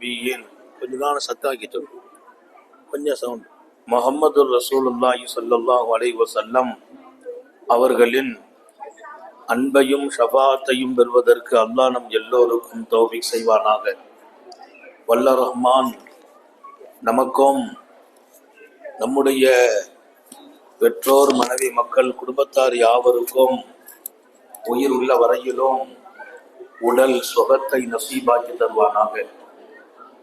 நபியின் கொஞ்சம் தான சத்தாக்கி சொல்லு கொஞ்சம் சவுண்ட் முகமது ரசூலுல்லாஹி சல்லாஹூ அலை வசல்லம் அவர்களின் அன்பையும் ஷபாத்தையும் பெறுவதற்கு அல்லாஹ் நம் எல்லோருக்கும் தௌஃபீக் செய்வானாக. வல்ல ரஹ்மான் நமக்கும் நம்முடைய பெற்றோர் மனைவி மக்கள் குடும்பத்தார் யாவருக்கும் உயிர் உள்ள வரையிலும் உடல் சுகத்தை நசீபாக்கி தருவானாக.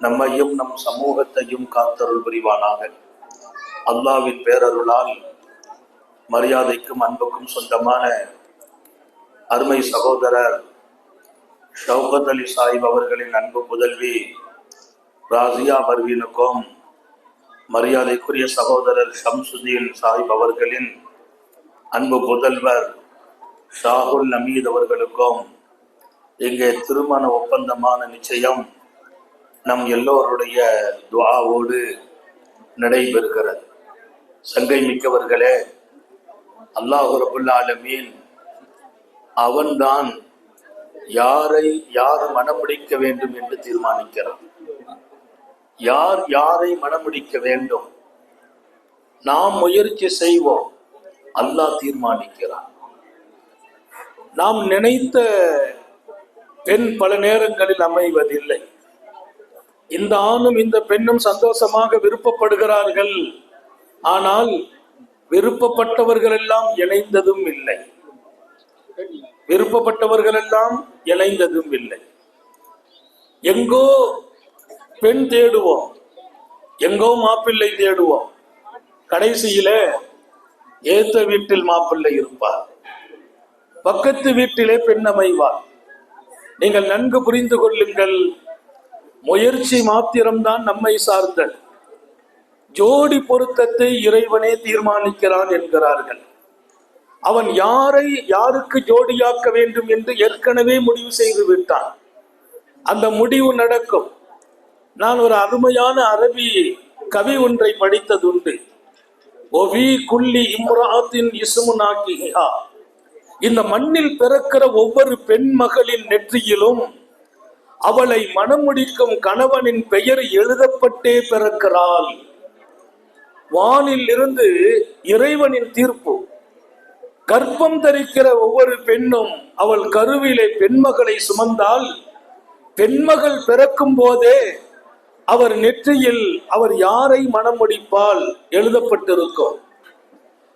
நம்மையும் நம் சமூகத்தையும் காத்தருள் புரிவானாக. அல்லாவின் பேரருளால் மரியாதைக்கும் அன்புக்கும் சொந்தமான அருமை சகோதரர் ஷவுகத் அலி சாஹிப் அவர்களின் அன்பு புதல்வி ராசியா பர்வீனுக்கும் மரியாதைக்குரிய சகோதரர் ஷம்சுதீன் சாஹிப் அவர்களின் அன்பு புதல்வர் ஷாகுல் நமீத் அவர்களுக்கும் இங்கே திருமண ஒப்பந்தமான நிச்சயம் நம் எல்லோருடைய துவாவோடு நடைபெறுகிறது. சங்கை மிக்கவர்களே அல்லாஹ் ரபுல்லாலமீன் அவன்தான் யாரை யார் மணமுடிக்க வேண்டும் என்று தீர்மானிக்கிறான். யார் யாரை மணமுடிக்க வேண்டும்? நாம் முயற்சி செய்வோம். அல்லாஹ் தீர்மானிக்கிறான். நாம் நினைத்த பெண் பல நேரங்களில் அமைவதில்லை. இந்த ஆணும் இந்த பெண்ணும் சந்தோஷமாக விருப்பப்படுகிறார்கள். ஆனால் விருப்பப்பட்டவர்கள் எல்லாம் இணைந்ததும் இல்லை. விருப்பப்பட்டவர்கள் எல்லாம் இணைந்ததும் இல்லை. எங்கோ பெண் தேடுவோம் எங்கோ மாப்பிள்ளை தேடுவோம். கடைசியில ஏத்த வீட்டில் மாப்பிள்ளை இருப்பார். பக்கத்து வீட்டிலே பெண் அமைவார். நீங்கள் நன்கு புரிந்து கொள்ளுங்கள். முயற்சி மாத்திரம்தான் நம்மை சார்ந்தது. ஜோடி பொருத்தத்தை இறைவனே தீர்மானிக்கிறான் என்கிறார்கள். அவன் யாரை யாருக்கு ஜோடியாக்க வேண்டும் என்று ஏற்கனவே முடிவு செய்து விட்டான். அந்த முடிவு நடக்கும். நான் ஒரு அருமையான அரபி கவி ஒன்றை படித்ததுண்டு. ஒவி குள்ளி இம்ராத்தின் இசுமுனாக்கிஹா இந்த மண்ணில் பிறக்கிற ஒவ்வொரு பெண் மகளின் நெற்றியிலும் அவளை மணமுடிக்கும் கணவனின் பெயர் எழுதப்பட்டே பிறக்கிறாள். வானில் இருந்து இறைவனின் தீர்ப்பு. கர்ப்பம் தரிக்கிற ஒவ்வொரு பெண்ணும் அவள் கருவிலே பெண்மகளை சுமந்தால் பெண்மகள் பிறக்கும் போதே அவர் நெற்றியில் அவர் யாரை மணமுடிப்பால் எழுதப்பட்டிருக்கும்.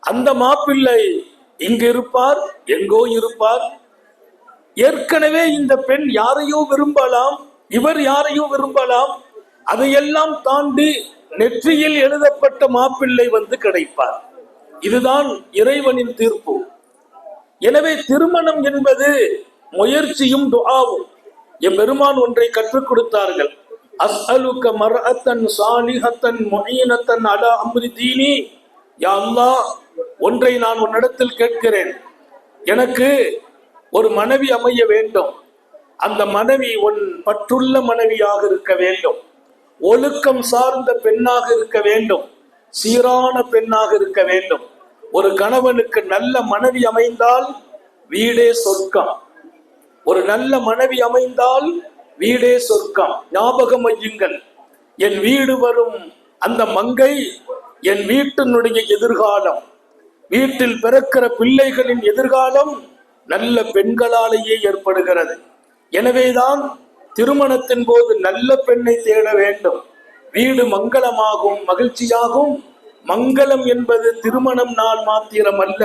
அந்த மாப்பிள்ளை இங்கு இருப்பார் எங்கோ இருப்பார். ஏற்கனவே இந்த பெண் யாரையோ விரும்பலாம் இவர் யாரையோ விரும்பலாம் அதையெல்லாம் தாண்டி நெற்றியில் எழுதப்பட்ட மாப்பிள்ளை வந்து கிடைப்பார். இதுதான் இறைவனின் தீர்ப்பு. எனவே திருமணம் என்பது முயற்சியும் துஆவும். எம்பெருமான் ஒன்றை கற்றுக் கொடுத்தார்கள். அஸ்அலுக்க மர்அத்தன் சாலிஹத்தன் முஹீனத்தன் அலா அம்ரி தீனி. யா அல்லாஹ் ஒன்றை நான் உன்னிடத்தில் கேட்கிறேன். எனக்கு ஒரு மனைவி அமைய வேண்டும். அந்த மனைவி உன் பற்றுள்ள மனைவியாக இருக்க வேண்டும். ஒழுக்கம் சார்ந்த பெண்ணாக இருக்க வேண்டும். சீரான பெண்ணாக இருக்க வேண்டும். ஒரு கணவனுக்கு நல்ல மனைவி அமைந்தால் வீடே சொர்க்கம். ஒரு நல்ல மனைவி அமைந்தால் வீடே சொர்க்கம். ஞாபகம் வையுங்கள். என் வீடு வரும் அந்த மங்கை என் வீட்டினுடைய எதிர்காலம். வீட்டில் பிறக்கிற பிள்ளைகளின் எதிர்காலம் நல்ல பெண்களாலேயே ஏற்படுகிறது. எனவேதான் திருமணத்தின் போது நல்ல பெண்ணை தேட வேண்டும். வீடு மங்களமாகும் மகிழ்ச்சியாகும் மங்களம் என்பது திருமணம் நாள் மாத்திரம் அல்ல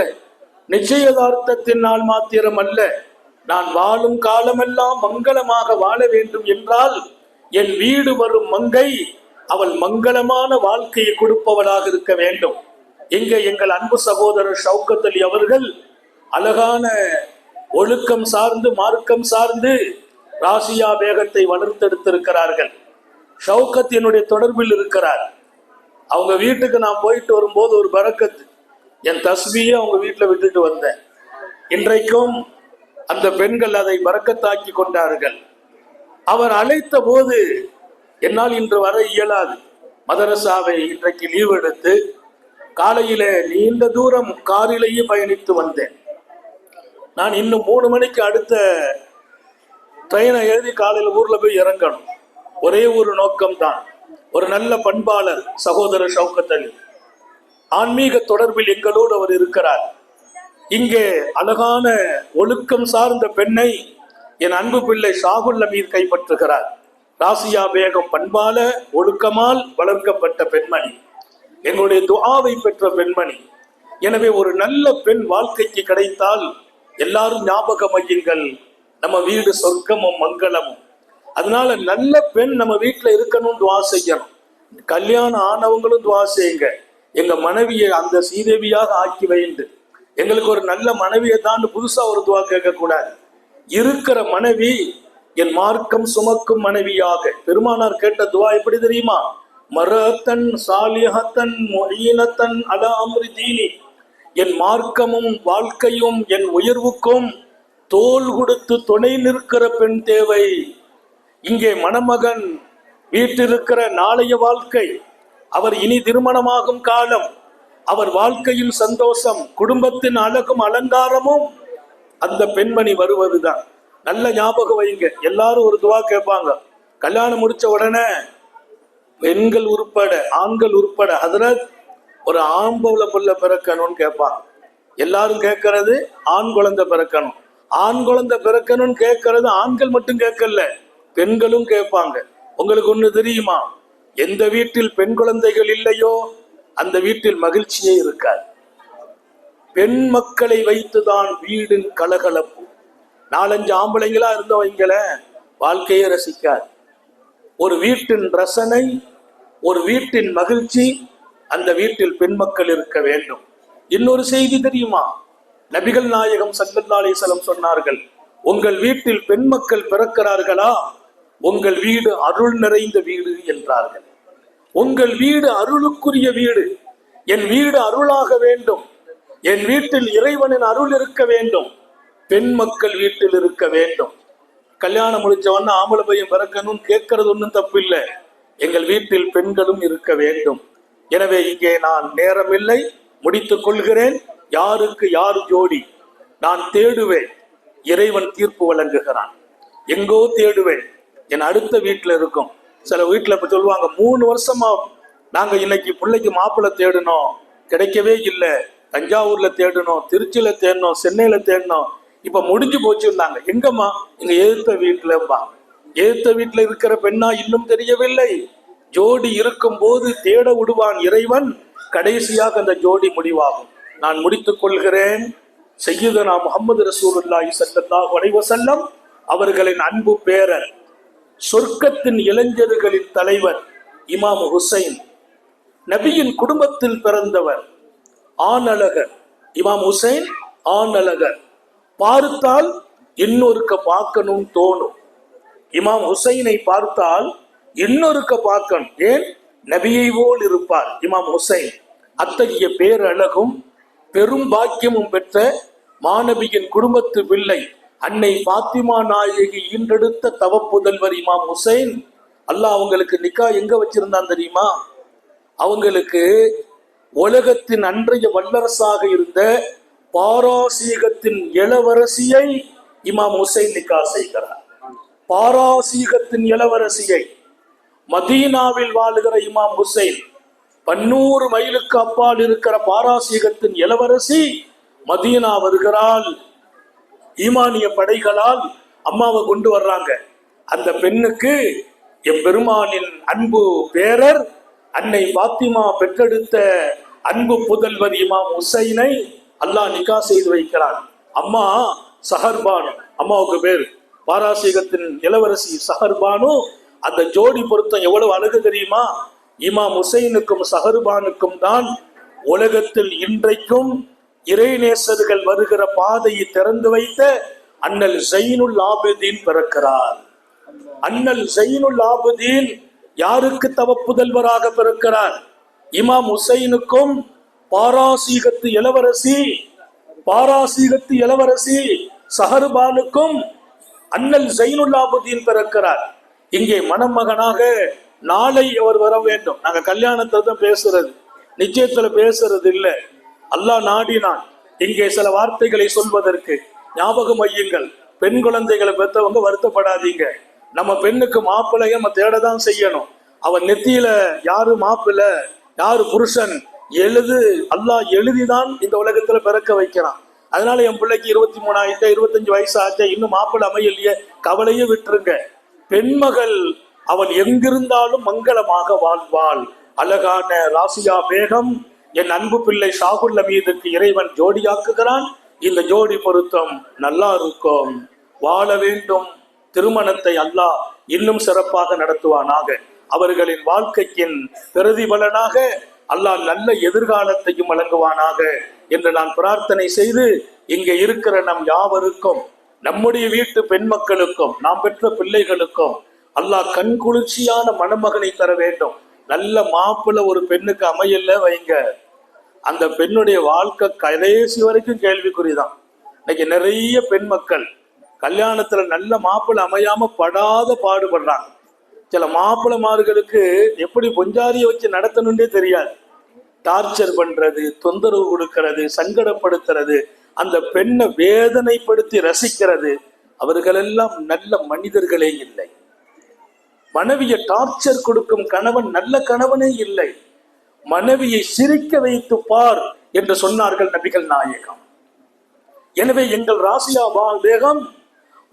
நிச்சயதார்த்தத்தின் நாள் மாத்திரம் அல்ல நான் வாழும் காலமெல்லாம் மங்களமாக வாழ வேண்டும் என்றால் என் வீடு வரும் மங்கை அவள் மங்களமான வாழ்க்கையை கொடுப்பவளாக இருக்க வேண்டும். இங்கே எங்கள் அன்பு சகோதரர் ஷவுக்கத் அலி அவர்கள் அழகான ஒழுக்கம் சார்ந்து மார்க்கம் சார்ந்து ராசியா வேகத்தை வளர்த்தெடுத்திருக்கிறார்கள். ஷவுக்கத் என்னுடைய தொடர்பில் இருக்கிறார். அவங்க வீட்டுக்கு நான் போயிட்டு வரும்போது ஒரு பறக்கத்து. என் தஸ்மியை அவங்க வீட்டில் விட்டுட்டு வந்தேன். இன்றைக்கும் அந்த பெண்கள் அதை பறக்கத்தாக்கி கொண்டார்கள். அவர் அழைத்த போது என்னால் இன்று வர இயலாது. மதரசாவை இன்றைக்கு லீவ் எடுத்து காலையில நீண்ட தூரம் காரிலேயே பயணித்து வந்தேன். நான் இன்னும் மூணு மணிக்கு அடுத்த ட்ரெயினை எழுதி காலையில் ஊரில் போய் இறங்கணும். ஒரே ஒரு நோக்கம்தான். ஒரு நல்ல பண்பாளர் சகோதரர் ஷவுக்கத் அலி. ஆன்மீக தொடர்பில் எங்களோடு அவர் இருக்கிறார். இங்கே அழகான ஒழுக்கம் சார்ந்த பெண்ணை என் அன்பு பிள்ளை ஷாகுல் அமீர் கைப்பற்றுகிறார். ராசியா பேகம் பண்பால ஒழுக்கமால் வளர்க்கப்பட்ட பெண்மணி. எங்களுடைய துஆவை பெற்ற பெண்மணி. எனவே ஒரு நல்ல பெண் வாழ்க்கைக்கு கிடைத்தால் எல்லாரும் ஞாபகம் வையுங்கள் நம்ம வீடு சொர்க்கமும் மங்களமும். அதனால நல்ல பெண் நம்ம வீட்டுல இருக்கணும் துவா செய்யணும். கல்யாணம் ஆனவங்களும் துவா செய்யுங்க. எங்க மனைவியை அந்த சீதேவியாக ஆக்கி வைண்டு எங்களுக்கு ஒரு நல்ல மனைவியை தான் புதுசா ஒரு துவா கேட்க கூடாது இருக்கிற மனைவி என் மார்க்கம் சுமக்கும் மனைவியாக. பெருமானார் கேட்ட துவா எப்படி தெரியுமா? மரத்தன் சாலிஹத்தன் மொழியினத்தன் அலாமிருதீனி என் மார்க்கமும் வாழ்க்கையும் என் உயர்வுக்கும் தோல் கொடுத்து துணை நிற்கிற பெண் தேவை. இங்கே மணமகன் வீட்டிருக்கிற நாளைய வாழ்க்கை அவர் இனி திருமணமாகும் காலம் அவர் வாழ்க்கையில் சந்தோஷம் குடும்பத்தின் அழகும் அலங்காரமும் அந்த பெண்மணி வருவதுதான். நல்ல ஞாபகம் வைங்க எல்லாரும் ஒரு துவா கேட்பாங்க. கல்யாணம் முடிச்ச உடனே பெண்கள் உட்பட ஆண்கள் உட்பட அதனால் ஒரு ஆம்பளை புள்ள பிறக்கணும்னு கேட்பாங்க எல்லாரும் கேட்கறது ஆண் குழந்தை பிறக்கணும். ஆண் குழந்தை பிறக்கணும்னு கேட்கறது ஆண்கள் மட்டும் கேட்கல பெண்களும் கேட்பாங்க. உங்களுக்கு ஒண்ணு தெரியுமா? எந்த வீட்டில் பெண் குழந்தைகள் இல்லையோ அந்த வீட்டில் மகிழ்ச்சியே இருக்காது. பெண் மக்களை வைத்துதான் வீடின் கலகலப்பு. நாலஞ்சு ஆம்பளைங்களா இருந்தவங்கள வாழ்க்கையை ரசிக்காது. ஒரு வீட்டின் ரசனை ஒரு வீட்டின் மகிழ்ச்சி அந்த வீட்டில் பெண் மக்கள் இருக்க வேண்டும். இன்னொரு செய்தி தெரியுமா? நபிகள் நாயகம் சல்லல்லா அலிசலம் சொன்னார்கள் உங்கள் வீட்டில் பெண் மக்கள் பிறக்கிறார்களா? உங்கள் வீடு அருள் நிறைந்த வீடு என்றார்கள். உங்கள் வீடு அருளுக்குரிய வீடு. என் வீடு அருளாக வேண்டும். என் வீட்டில் இறைவனின் அருள் இருக்க வேண்டும். பெண் மக்கள் வீட்டில் இருக்க வேண்டும். கல்யாணம் முடிச்சவன ஆம்பளை பையன் பிறக்கணும்னு கேட்கறது ஒன்றும் தப்பில்லை எங்கள் வீட்டில் பெண்களும் இருக்க வேண்டும். எனவே இங்கே நான் நேரமில்லை முடித்துக் கொள்கிறேன். யாருக்கு யார் ஜோடி நான் தேடுவேன். இறைவன் தீர்ப்பு வழங்குகிறான். எங்கோ தேடுவேன். என் அடுத்த வீட்டில் இருக்கும். சில வீட்டில் இப்போ சொல்லுவாங்க மூணு வருஷமா நாங்க இன்னைக்கு பிள்ளைக்கு மாப்பிள்ளை தேடினோம். கிடைக்கவே இல்லை. தஞ்சாவூர்ல தேடினோம் திருச்சியில தேடினோம் சென்னையில தேடினோம். இப்ப முடிஞ்சு போச்சுருந்தாங்க எங்கம்மா? எங்க எதிர்த்த வீட்டுலம்பா எதிர்த்த வீட்டுல இருக்கிற பெண்ணா இன்னும் தெரியவில்லை. ஜோடி இருக்கும் போது தேட விடுவான் இறைவன். கடைசியாக அந்த ஜோடி முடிவாகும். நான் முடித்துக் கொள்கிறேன். செய்யுதனா முகமது ரசூலுல்லாஹி சல்லாஹ் அலைஹி அவர்களின் அன்பு பேரர் சொர்க்கத்தின் இளைஞர்களின் தலைவர் இமாம் ஹுசைன் நபியின் குடும்பத்தில் பிறந்தவர் ஆணழகர். இமாம் ஹுசைன் ஆணழகர். பார்த்தால் இன்னொருக்க பார்க்கணும் தோணும். இமாம் ஹுசைனை பார்த்தால் இன்னொருக்க பார்க்கணும். ஏன்? நபியை போல் இருப்பார். இமாம் ஹுசைன். அத்தகைய பேரழகும் பெரும் பாக்கியமும் பெற்ற மாணவியின் குடும்பத்து பிள்ளை அன்னை பாத்திமா நாயகி ஈன்றெடுத்த தவப்புதல்வர் இமாம் ஹுசைன். அல்லாஹ் அவங்களுக்கு நிக்கா எங்க வச்சிருந்தான் தெரியுமா? அவங்களுக்கு உலகத்தின் அன்றைய வல்லரசாக இருந்த பாராசீகத்தின் இளவரசியை இமாம் ஹுசைன் நிக்கா செய்கிறார். பாராசீகத்தின் இளவரசியை மதீனாவில் வாழுகிற இமாம் ஹுசைன் பன்னூறு மைலுக்கு அப்பால் இருக்கிற பாராசீகத்தின் இளவரசி மதீனா வருகிறாள். ஈமானிய படைகளால் அம்மாவை கொண்டு வர்றாங்க. அந்த பெண்ணுக்கு எம்பெருமானின் அன்பு பேரர் அன்னை பாத்திமா பெற்றெடுத்த அன்பு புதல்வர் இமாம் ஹுசைனை அல்லாஹ் நிக்கா செய்து வைக்கிறான். அம்மா சஹர்பானு அம்மாவுக்கு பேர். பாராசீகத்தின் இளவரசி சஹர்பானு அந்த ஜோடி பொருத்தம் எவ்வளவு அழகு தெரியுமா? இமாம் ஹுசைனுக்கும் சஹருபானுக்கும் தான் உலகத்தில் இன்றைக்கும் இறைநேசர்கள் வருகிற பாதையை திறந்து வைத்த அண்ணல் ஜெயினுல் ஆபுதீன் பிறக்கிறார். அண்ணல் ஜெயினுல் ஆபுதீன் யாருக்கு தவ புதல்வராக பிறக்கிறார்? இமாம் ஹுசைனுக்கும் பாராசீகத்து இளவரசி பாராசீகத்து இளவரசி சஹர்பானுக்கும் அண்ணல் ஜைனுல்லாபுதீன் பிறக்கிறார். இங்கே மணமகனாக நாளை அவர் வர வேண்டும். நாங்க கல்யாணத்தை தான் பேசுறது. நிச்சயத்துல பேசுறது இல்ல. அல்லாஹ் நாடினான். இங்கே சில வார்த்தைகளை சொல்வதற்கு ஞாபகம் வையுங்கள். பெண் குழந்தைகளை பெற்றவங்க வருத்தப்படாதீங்க. நம்ம பெண்ணுக்கு மாப்பிள்ளைய நம்ம தேடதான் செய்யணும். அவன் நெத்தியில யாரு மாப்பிள்ளை யாரு புருஷன் எழுது அல்லாஹ் எழுதிதான் இந்த உலகத்துல பிறக்க வைக்கிறான். அதனால என் பிள்ளைக்கு இருபத்தி மூணாயிரத்தா இருபத்தஞ்சு வயசு ஆச்சு இன்னும் மாப்பிள்ளை அமையலையே. கவலையே விட்டுருங்க. பெண்மகள் அவள் எங்கிருந்தாலும் மங்களமாக வாழ்வாள். அழகான ராசியா பேகம் என் அன்பு பிள்ளை ஷாகுல் மீதுக்கு இறைவன் ஜோடியாக்குகிறான் இந்த ஜோடி பொருத்தம் நல்லா இருக்கும். வாழ வேண்டும். திருமணத்தை அல்லாஹ் இன்னும் சிறப்பாக நடத்துவானாக. அவர்களின் வாழ்க்கையின் பிரதிபலனாக அல்லாஹ் நல்ல எதிர்காலத்தையும் வழங்குவானாக என்று நான் பிரார்த்தனை செய்து இங்கே இருக்கிற நம் யாவருக்கும் நம்முடைய வீட்டு பெண் மக்களுக்கும் நாம் பெற்ற பிள்ளைகளுக்கும் அல்லாஹ் கண் குளிர்ச்சியான மணமகனை தர வேண்டும். நல்ல மாப்பிள்ள ஒரு பெண்ணுக்கு அமையல வைங்க. அந்த பெண்ணுடைய வாழ்க்கை கடைசி வரைக்கும் கேள்விக்குறிதான். இன்னைக்கு நிறைய பெண் மக்கள் கல்யாணத்துல நல்ல மாப்பிள்ள அமையாம படாத பாடுபடுறாங்க. சில மாப்பிள்ளைமார்களுக்கு எப்படி பொஞ்சாரியை வச்சு நடத்தணும்னே தெரியாது. டார்ச்சர் பண்றது தொந்தரவு கொடுக்கறது சங்கடப்படுத்துறது அந்த பெண்ணை வேதனைப்படுத்தி ரசிக்கிறது. அவர்களெல்லாம் நல்ல மனிதர்களே இல்லை. மனைவியை டார்ச்சர் கொடுக்கும் கணவன் நல்ல கணவனே இல்லை. மனைவியை சிரிக்க வைத்து பார் என்று சொன்னார்கள் நபிகள் நாயகம். எனவே எங்கள் ராசியா வேகம்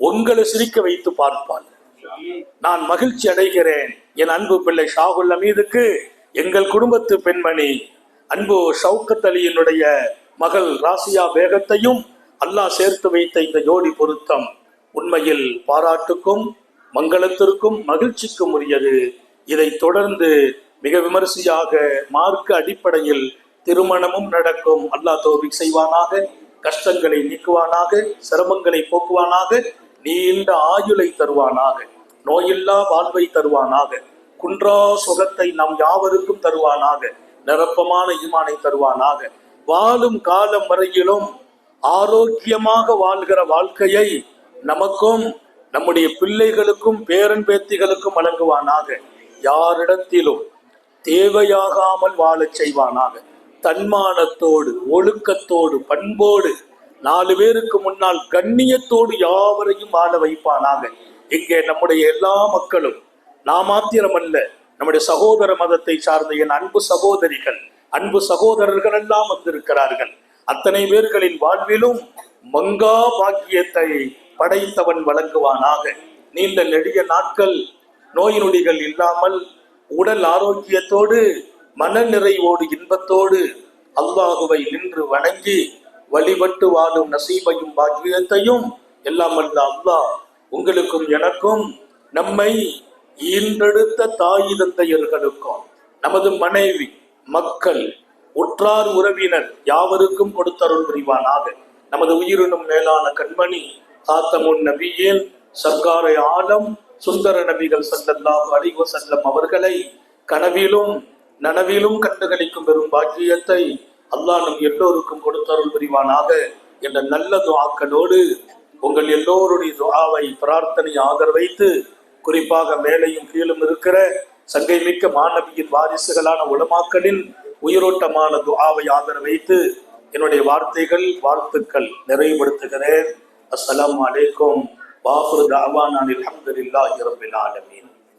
உங்களை சிரிக்க வைத்து பார்ப்பாள். நான் மகிழ்ச்சி அடைகிறேன். என் அன்பு பிள்ளை ஷாகுல் அமீதுக்கு எங்கள் குடும்பத்து பெண்மணி அன்பு ஷவுக்கத் அலியினுடைய மகள் ராசியா பேகத்தையும் அல்லாஹ் சேர்த்து வைத்த இந்த ஜோடி பொருத்தம் உண்மையில் பாராட்டுக்கும் மங்களத்திற்கும் மகிழ்ச்சிக்கும் உரியது. இதை தொடர்ந்து மிக விமரிசையாக மார்க்க அடிப்படையில் திருமணமும் நடக்கும். அல்லாஹ் தோல்வி செய்வானாக கஷ்டங்களை நீக்குவானாக சிரமங்களை போக்குவானாக நீண்ட ஆயுளை தருவானாக நோயில்லா வாழ்வை தருவானாக குன்றா சுகத்தை நம் யாவருக்கும் தருவானாக நிரப்பமான ஈமானை தருவானாக வாழும் காலம் வரையிலும் ஆரோக்கியமாக வாழ்கிற வாழ்க்கையை நமக்கும் நம்முடைய பிள்ளைகளுக்கும் பேரன் பேத்திகளுக்கும் வழங்குவானாக. யாரிடத்திலும் தேவையாகாமல் வாழச் செய்வானாக. தன்மானத்தோடு ஒழுக்கத்தோடு பண்போடு நாலு பேருக்கு முன்னால் கண்ணியத்தோடு யாவரையும் வாழ வைப்பானாக. இங்கே நம்முடைய எல்லா மக்களும் நான் மாத்திரமல்ல நம்முடைய சகோதர மதத்தை சார்ந்த என் அன்பு சகோதரிகள் அன்பு சகோதரர்கள் எல்லாம் வந்திருக்கிறார்கள். அத்தனை பேர்களின் வாழ்விலும் மங்கா பாக்கியத்தை படைத்தவன் வழங்குவானாக. நீண்ட நெடிய நாட்கள் நோய் நொடிகள் இல்லாமல் உடல் ஆரோக்கியத்தோடு மன நிறைவோடு இன்பத்தோடு அல்லாஹுவை நின்று வணங்கி வழிபட்டு வாழும் நசீபையும் பாக்கியத்தையும் எல்லாம் அல்ல அல்லாஹ் உங்களுக்கும் எனக்கும் நம்மை ஈன்றெடுத்த தாய் தந்தையர்களுக்கும் நமது மனைவி மக்கள் உற்றார் உறவினர் யாவருக்கும் கொடுத்தருள் புரிவானாக. நமது உயிரினும் மேலான கண்மணி காத்தமுன் நபியேன் சர்க்காரை ஆலம் சுந்தர நபிகள் சல்லல்லாஹு அலிவ செல்லம் அவர்களை கனவிலும் நனவிலும் கண்டுகளிக்கும் பெரும் பாக்கியத்தை அல்லாஹ் நம் எல்லோருக்கும் கொடுத்தருள் புரிவானாக என்ற நல்ல துவாக்களோடு உங்கள் எல்லோருடைய துவாவை பிரார்த்தனை ஆதரவைத்து குறிப்பாக மேலையும் கீழும் இருக்கிற சங்கை மிக்க மாணவியின் வாரிசுகளான உலமாக்களின் உயிரோட்டமான துஆவை ஆதரவைத்து என்னுடைய வார்த்தைகள் வாழ்த்துக்கள் நிறைவுபடுத்துகிறேன். அஸ்லாம் அலைக்கும். வாஹுரு தாவான் அல்ஹம்துலில்லாஹி ரப்பில் ஆலமீன்.